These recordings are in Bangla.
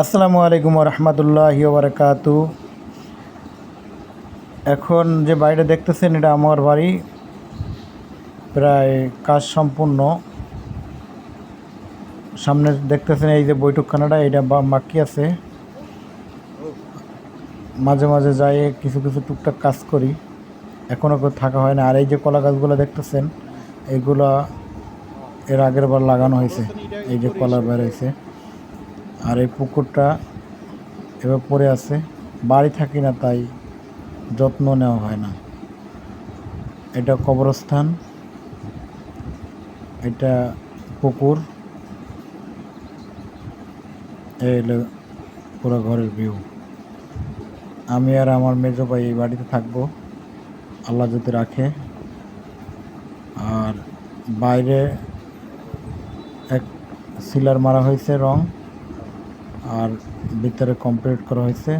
আসসালামু আলাইকুম রহমতুল্লাহ বারকাতু এখন যে বাড়িটা দেখতেছেন, এটা আমার বাড়ি। প্রায় কাজ সম্পূর্ণ। সামনে দেখতেছেন এই যে বৈঠকখানাটা, এটা বাকি আছে। মাঝে মাঝে যাই, কিছু কিছু টুকটাক কাজ করি। এখনও থাকা হয় না। আর এই যে কলা গাছগুলো দেখতেছেন এইগুলা এর আগের বার লাগানো হয়েছে। এই যে কলা বের হয়েছে। আর এই পুকুরটা এবার পড়ে আছে। বাড়ি থাকি না, তাই যত্ন নেওয়া হয় না। এটা কবরস্থান। এটা পুকুর। এই পুরো ঘরের ভিউ। আমি আর আমার মেজো ভাই এই বাড়িতে থাকব। আল্লাহ যদি রাখে। আর বাইরে এক সিলার মারা হয়েছে রং। আর ভিতরে কমপ্লিট করা হয়েছে।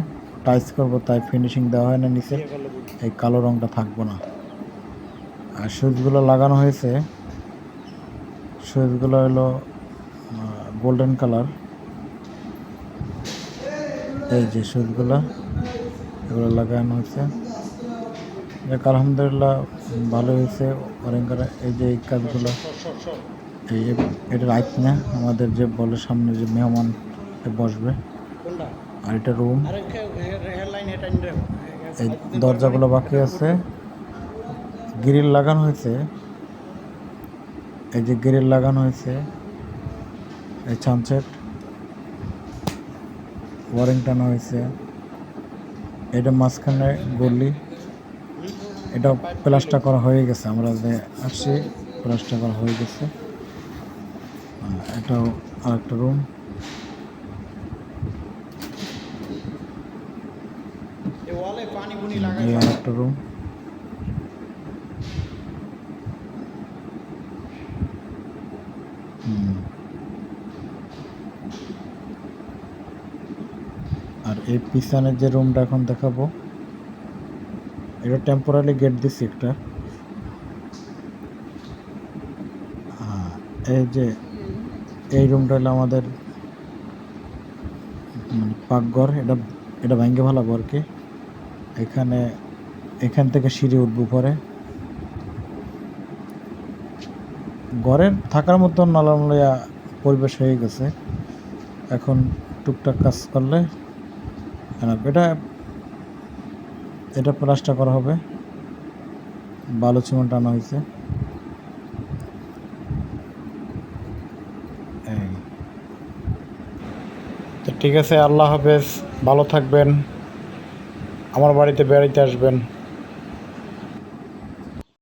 টাইস করব, তাই ফিনিশিং দেওয়া হয় না নিচে। এই কালো রংটা থাকব না। আর সুইচগুলো লাগানো হয়েছে। সুইচগুলো হলো গোল্ডেন কালার এই যে সুইচগুলো এগুলো লাগানো হয়েছে। যাক আলহামদুলিল্লাহ ভালো হয়েছে। করা এই যে এই কাজগুলো, এই এটা রাইট না। আমাদের যে বলে সামনে যে মেহমান বসবে। আর এটা রুম এই দরজাগুলো বাকি আছে। গ্রিল লাগানো হয়েছে। এই যে গ্রিল লাগানো হয়েছে। এই ছানসেট ওয়ারিং টানা হয়েছে। এটা মাঝখানে গলি। এটা প্লাস্টার করা হয়ে গেছে। আমরা যে আসছি প্লাস্টার করা হয়ে গেছে। এটাও আরেকটা রুম এই আরেকটা রুম আর এই পিছনের যে রুমটা এখন দেখাবো এটা টেম্পোরারি গেট দিচ্ছি একটা। হ্যাঁ, এই যে এই রুমটা হলো আমাদের মানে পাকঘর এটা এটা ভেঙে ভালো আর কি। এখানে, এখান থেকে সিঁড়ি উঠব পরে। ঘরের থাকার মতন নালামলিয়া পরিবেশ হয়ে গেছে। এখন টুকটাক কাজ করলে এটা এটা প্লাস্টার করা হবে। বালু সিমেন্ট আনা হয়েছে। ঠিক আছে, আল্লাহ হাফেজ, ভালো থাকবেন। আমার বাড়িতে বেড়াইতে আসবেন।